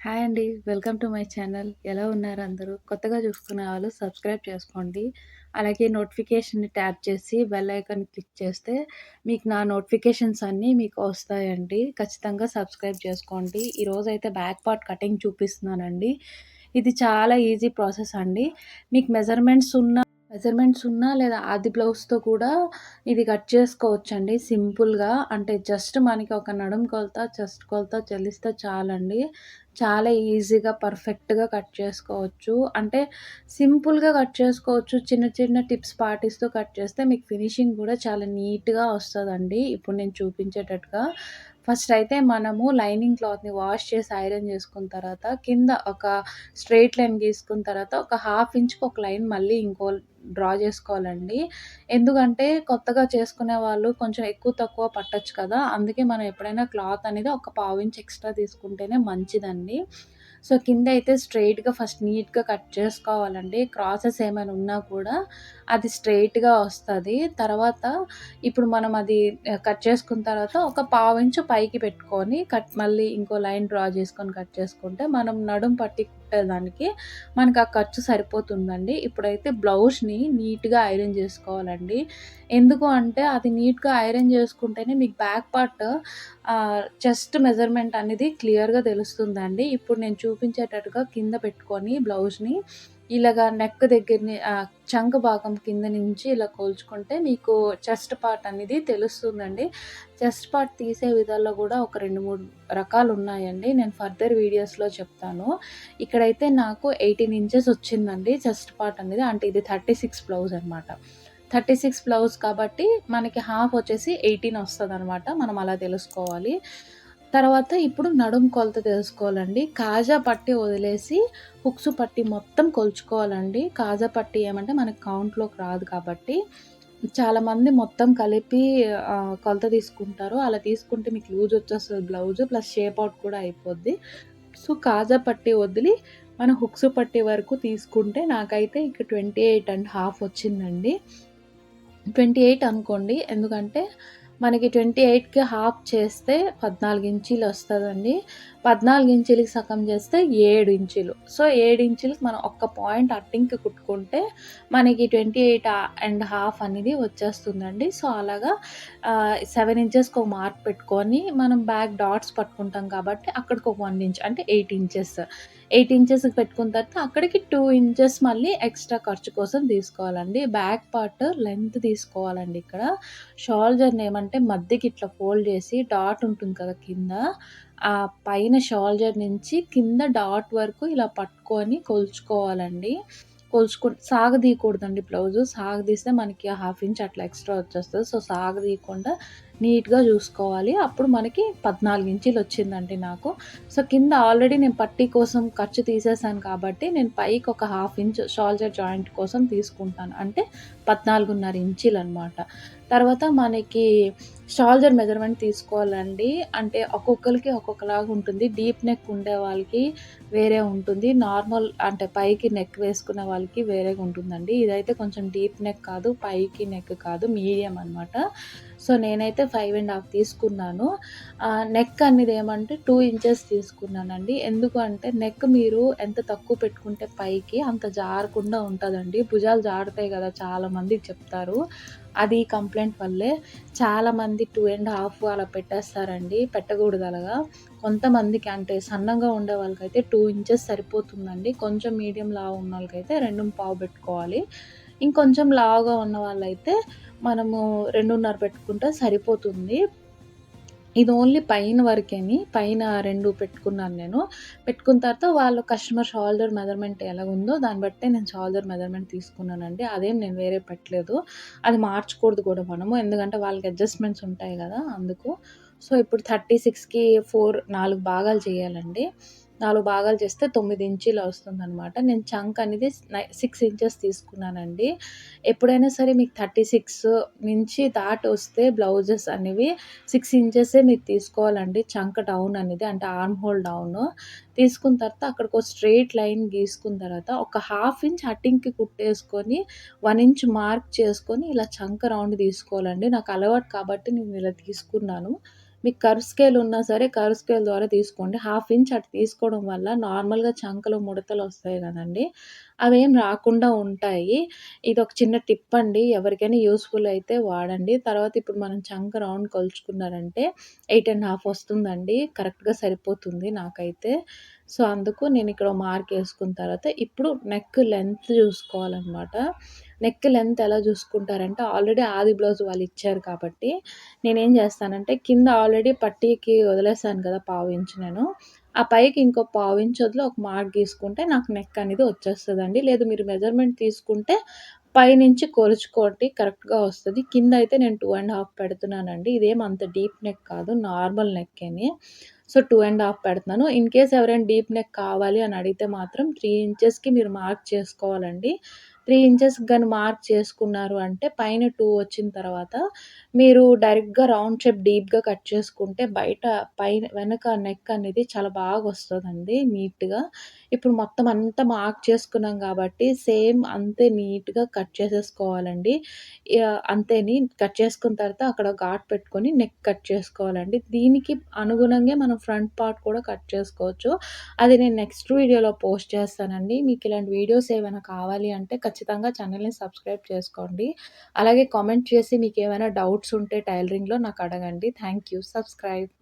Hi అండి. Welcome to my channel. ఎలా ఉన్నారు అందరూ? కొత్తగా చూస్తున్న వాళ్ళు సబ్స్క్రైబ్ చేసుకోండి. అలాగే నోటిఫికేషన్ ట్యాప్ చేసి బెల్ ఐకాన్ క్లిక్ చేస్తే మీకు నా నోటిఫికేషన్స్ అన్నీ మీకు వస్తాయండి. ఖచ్చితంగా సబ్స్క్రైబ్ చేసుకోండి. ఈరోజైతే బ్యాక్ పార్ట్ కటింగ్ చూపిస్తున్నానండి. ఇది చాలా ఈజీ ప్రాసెస్ అండి. మీకు మెజర్‌మెంట్స్ ఉన్న మెజర్‌మెంట్స్ ఉన్నా లేదా అది బ్లౌజ్‌తో కూడా ఇది కట్ చేసుకోవచ్చండి సింపుల్‌గా. అంటే జస్ట్ మనకి ఒక నడుం కొలత, చెస్ట్ కొలత చెల్లిస్తే చాలండి. చాలా ఈజీగా, పర్ఫెక్ట్‌గా కట్ చేసుకోవచ్చు. అంటే సింపుల్‌గా కట్ చేసుకోవచ్చు. చిన్న చిన్న టిప్స్ పాటిస్తూ కట్ చేస్తే మీకు ఫినిషింగ్ కూడా చాలా నీట్‌గా వస్తుందండి ఇప్పుడు నేను చూపించేటట్టుగా. ఫస్ట్ అయితే మనము లైనింగ్ క్లాత్‌ని వాష్ చేసి ఐరన్ చేసుకున్న తర్వాత కింద ఒక స్ట్రైట్ లైన్ గీసుకున్న తర్వాత ఒక హాఫ్ ఇంచ్‌కి ఒక లైన్ మళ్ళీ ఇంకో డ్రా చేసుకోవాలండి. ఎందుకంటే కొత్తగా చేసుకునే వాళ్ళు కొంచెం ఎక్కువ తక్కువ పట్టచ్చు కదా! అందుకే మనం ఎప్పుడైనా క్లాత్ అనేది ఒక పావు ఇంచ్ ఎక్స్ట్రా తీసుకుంటేనే మంచిదండి. సో, కింద అయితే స్ట్రెయిట్‌గా ఫస్ట్ నీట్‌గా కట్ చేసుకోవాలండి. క్రాసెస్ ఏమైనా ఉన్నా కూడా అది స్ట్రెయిట్‌గా వస్తుంది తర్వాత ఇప్పుడు మనం అది కట్ చేసుకున్న తర్వాత ఒక పావు ఇంచు పైకి పెట్టుకొని కట్ మళ్ళీ ఇంకో లైన్ డ్రా చేసుకొని కట్ చేసుకుంటే మనం నడుం పట్టి కుట్టేదానికి మనకు ఆ ఖర్చు సరిపోతుందండి. ఇప్పుడైతే బ్లౌజ్‌ని నీట్‌గా ఐరన్ చేసుకోవాలండి. ఎందుకు అంటే అది నీట్‌గా ఐరన్ చేసుకుంటేనే మీకు బ్యాక్ పార్ట్ చెస్ట్ మెజర్‌మెంట్ అనేది క్లియర్‌గా తెలుస్తుందండి. ఇప్పుడు నేను చూపించేటట్టుగా కింద పెట్టుకొని బ్లౌజ్‌ని ఇలాగా నెక్ దగ్గరని చంక భాగం కింద నుంచి ఇలా కోల్చుకుంటే మీకు చెస్ట్ పార్ట్ అనేది తెలుస్తుందండి. చెస్ట్ పార్ట్ తీసే విధాల్లో కూడా ఒక రెండు మూడు రకాలు ఉన్నాయండి నేను ఫర్దర్ వీడియోస్‌లో చెప్తాను. ఇక్కడైతే నాకు 18 ఇంచెస్ వచ్చిందండి చెస్ట్ పార్ట్ అనేది. అంటే ఇది 36 బ్లౌజ్ అనమాట. 36 బ్లౌజ్ కాబట్టి మనకి హాఫ్ వచ్చేసి ఎయిటీన్ వస్తుంది అనమాట మనం అలా తెలుసుకోవాలి. తర్వాత ఇప్పుడు నడుం కొలత తెలుసుకోవాలండి. కాజా పట్టి వదిలేసి హుక్స్ పట్టి మొత్తం కొలుచుకోవాలండి. కాజా పట్టి ఏమంటే మనకి కౌంట్‌లోకి రాదు కాబట్టి చాలామంది మొత్తం కలిపి కొలత తీసుకుంటారు. అలా తీసుకుంటే మీకు లూజ్ వచ్చేస్తుంది బ్లౌజ్ ప్లస్ షేప్ అవుట్ కూడా అయిపోద్ది. సో, కాజా పట్టి వదిలి మనం హుక్స్ పట్టి వరకు తీసుకుంటే నాకైతే ఇక ట్వంటీ ఎయిట్ అండ్ హాఫ్ వచ్చిందండి. 28 అనుకోండి. ఎందుకంటే మనకి 28కి హాఫ్ చేస్తే 14 ఇంచీలు వస్తుందండి పద్నాలుగు ఇంచీలకి సగం చేస్తే ఏడు ఇంచులు. సో, ఏడు ఇంచులకి మనం ఒక్క పాయింట్ అట్టింకి కుట్టుకుంటే మనకి 28 ½ అనేది వచ్చేస్తుందండి. సో, అలాగా సెవెన్ ఇంచెస్‌కి ఒక మార్క్ పెట్టుకొని మనం బ్యాక్ డాట్స్ పట్టుకుంటాం కాబట్టి అక్కడికి ఒక వన్ ఇంచ్ అంటే ఎయిట్ ఇంచెస్. ఎయిట్ ఇంచెస్‌కి పెట్టుకున్న తర్వాత అక్కడికి టూ ఇంచెస్ మళ్ళీ ఎక్స్ట్రా ఖర్చు కోసం తీసుకోవాలండి. బ్యాక్ పార్ట్ లెంత్ తీసుకోవాలండి ఇక్కడ. షోల్డర్‌ని ఏమంటే మధ్యకి ఇట్లా ఫోల్డ్ చేసి డాట్ ఉంటుంది కదా కింద, ఆ పైన షోల్డర్ నుంచి కింద డాట్ వరకు ఇలా పట్టుకొని కొలుచుకోవాలండి. కొలుచుకొని సాగదీయకూడదండి బ్లౌజు. సాగదీస్తే మనకి హాఫ్ ఇంచ్ అట్లా ఎక్స్ట్రా వచ్చేస్తుంది సో, సాగదీయకుండా నీట్‌గా చూసుకోవాలి. అప్పుడు మనకి 14 ఇంచీలు వచ్చిందండి నాకు. సో, కింద ఆల్రెడీ నేను పట్టీ కోసం ఖర్చు తీసేసాను కాబట్టి నేను పైకి ఒక హాఫ్ ఇంచ్ షాల్జర్ జాయింట్ కోసం తీసుకుంటాను. అంటే పద్నాలుగున్నర ఇంచీలు అనమాట తర్వాత మనకి షోల్డర్ మెజర్‌మెంట్ తీసుకోవాలండి. అంటే ఒక్కొక్కరికి ఒక్కొక్కలాగా ఉంటుంది. డీప్ నెక్ ఉండే వాళ్ళకి వేరే ఉంటుంది. నార్మల్ అంటే పైకి నెక్ వేసుకునే వాళ్ళకి వేరేగా ఉంటుందండి. ఇదైతే కొంచెం డీప్ నెక్ కాదు, పైకి నెక్ కాదు మీడియం అనమాట. సో, నేనైతే ఫైవ్ అండ్ హాఫ్ తీసుకున్నాను. నెక్ అనేది ఏమంటే టూ ఇంచెస్ తీసుకున్నానండి. ఎందుకు అంటే నెక్ మీరు ఎంత తక్కువ పెట్టుకుంటే పైకి అంత జారకుండా ఉంటుందండి భుజాలు జారుతాయి కదా! చాలామంది చెప్తారు. అది కంప్లైంట్ వల్లే చాలామంది టూ అండ్ హాఫ్ అలా పెట్టేస్తారండి. పెట్టకూడదు అలాగా. కొంతమందికి అంటే సన్నగా ఉండే వాళ్ళకైతే టూ ఇంచెస్ సరిపోతుందండి. కొంచెం మీడియం లావు ఉన్నోళ్ళకైతే 2.5 పెట్టుకోవాలి. ఇంకొంచెం లావుగా ఉన్న వాళ్ళైతే మనము 2.5 పెట్టుకుంటే సరిపోతుంది. ఇది ఓన్లీ పైన వరకేని. పైన రెండు పెట్టుకున్నాను నేను. పెట్టుకున్న తర్వాత వాళ్ళు కస్టమర్ షోల్డర్ మెజర్‌మెంట్ ఎలాగుందో దాన్ని బట్టే నేను షోల్డర్ మెజర్‌మెంట్ తీసుకున్నానండి. అదేం నేను వేరే పెట్టలేదు. అది మార్చకూడదు కూడా మనము. ఎందుకంటే వాళ్ళకి అడ్జస్ట్‌మెంట్స్ ఉంటాయి కదా! అందుకు. సో, ఇప్పుడు 36కి 4 4 భాగాలు చేయాలండి. నాలుగు భాగాలు చేస్తే తొమ్మిది ఇంచీలు వస్తుందనమాట. నేను చంక్ అనేది సిక్స్ ఇంచెస్ తీసుకున్నానండి. ఎప్పుడైనా సరే మీకు 36 నుంచి దాట్ వస్తే బ్లౌజెస్ అనేవి సిక్స్ ఇంచెసే మీరు తీసుకోవాలండి. చంక్ డౌన్ అనేది అంటే ఆర్మ్ హోల్ డౌను. తీసుకున్న తర్వాత అక్కడికి ఒక స్ట్రెయిట్ లైన్ గీసుకున్న తర్వాత ఒక హాఫ్ ఇంచ్ అట్టింకి కుట్టేసుకొని వన్ ఇంచ్ మార్క్ చేసుకొని ఇలా చంక రౌండ్ తీసుకోవాలండి. నాకు అలవాటు కాబట్టి నేను ఇలా తీసుకున్నాను. మీకు కర్వ్ స్కేల్ ఉన్నా సరే కర్వ్ స్కేల్ ద్వారా తీసుకోండి. హాఫ్ ఇంచ్ అటు తీసుకోవడం వల్ల నార్మల్‌గా చంకలు ముడతలు వస్తాయి గదండీ! అవేం రాకుండా ఉంటాయి. ఇది ఒక చిన్న టిప్ అండి. ఎవరికైనా యూస్ఫుల్ అయితే వాడండి. తర్వాత ఇప్పుడు మనం చంక రౌండ్ కొలుచుకున్నారంటే ఎయిట్ అండ్ హాఫ్ వస్తుందండి. కరెక్ట్‌గా సరిపోతుంది నాకైతే. సో, అందుకు నేను ఇక్కడ మార్క్ వేసుకున్న తర్వాత ఇప్పుడు నెక్ లెంత్ చూసుకోవాలన్నమాట నెక్ లెంత్ ఎలా చూసుకుంటారంటే ఆల్రెడీ ఆది బ్లౌజ్ వాళ్ళు ఇచ్చారు కాబట్టి నేనేం చేస్తానంటే కింద ఆల్రెడీ పట్టీకి వదిలేసాను కదా! పావించు నేను. ఆ పైకి ఇంకో పావించు వదిలి ఒక మార్క్ గీసుకుంటే నాకు నెక్ అనేది వచ్చేస్తుందండి లేదు మీరు మెజర్‌మెంట్ తీసుకుంటే పైనుంచి కొలుచుకోండి కరెక్ట్‌గా వస్తుంది కింద అయితే నేను టూ అండ్ హాఫ్ పెడుతున్నానండి. ఇదేం అంత డీప్ నెక్ కాదు. నార్మల్ నెక్కేని. సో, టూ అండ్ హాఫ్ పెడుతున్నాను. ఇన్ కేస్ ఎవరైనా డీప్ నెక్ కావాలి అని అడిగితే మాత్రం త్రీ ఇంచెస్‌కి మీరు మార్క్ చేసుకోవాలండి. త్రీ ఇంచెస్ కానీ మార్క్ చేసుకున్నారు అంటే పైన టూ వచ్చిన తర్వాత మీరు డైరెక్ట్‌గా రౌండ్ షేప్ డీప్‌గా కట్ చేసుకుంటే బయట పైన వెనక నెక్ అనేది చాలా బాగా వస్తుందండి నీట్‌గా. ఇప్పుడు మొత్తం అంతా మార్క్ చేసుకున్నాం కాబట్టి సేమ్ అంతే నీట్‌గా కట్ చేసేసుకోవాలండి. అంతేని కట్ చేసుకున్న తర్వాత అక్కడ ఘాట్ పెట్టుకొని నెక్ కట్ చేసుకోవాలండి. దీనికి అనుగుణంగా మనం ఫ్రంట్ పార్ట్ కూడా కట్ చేసుకోవచ్చు. అది నేను నెక్స్ట్ వీడియోలో పోస్ట్ చేస్తానండి. మీకు ఇలాంటి వీడియోస్ ఏమైనా కావాలి అంటే ఖచ్చితంగా ఛానెల్‌ని సబ్స్క్రైబ్ చేసుకోండి. అలాగే కామెంట్ చేసి మీకు ఏమైనా డౌట్స్ ఉంటే టైలరింగ్‌లో నాకు అడగండి. Thank you. సబ్స్క్రైబ్.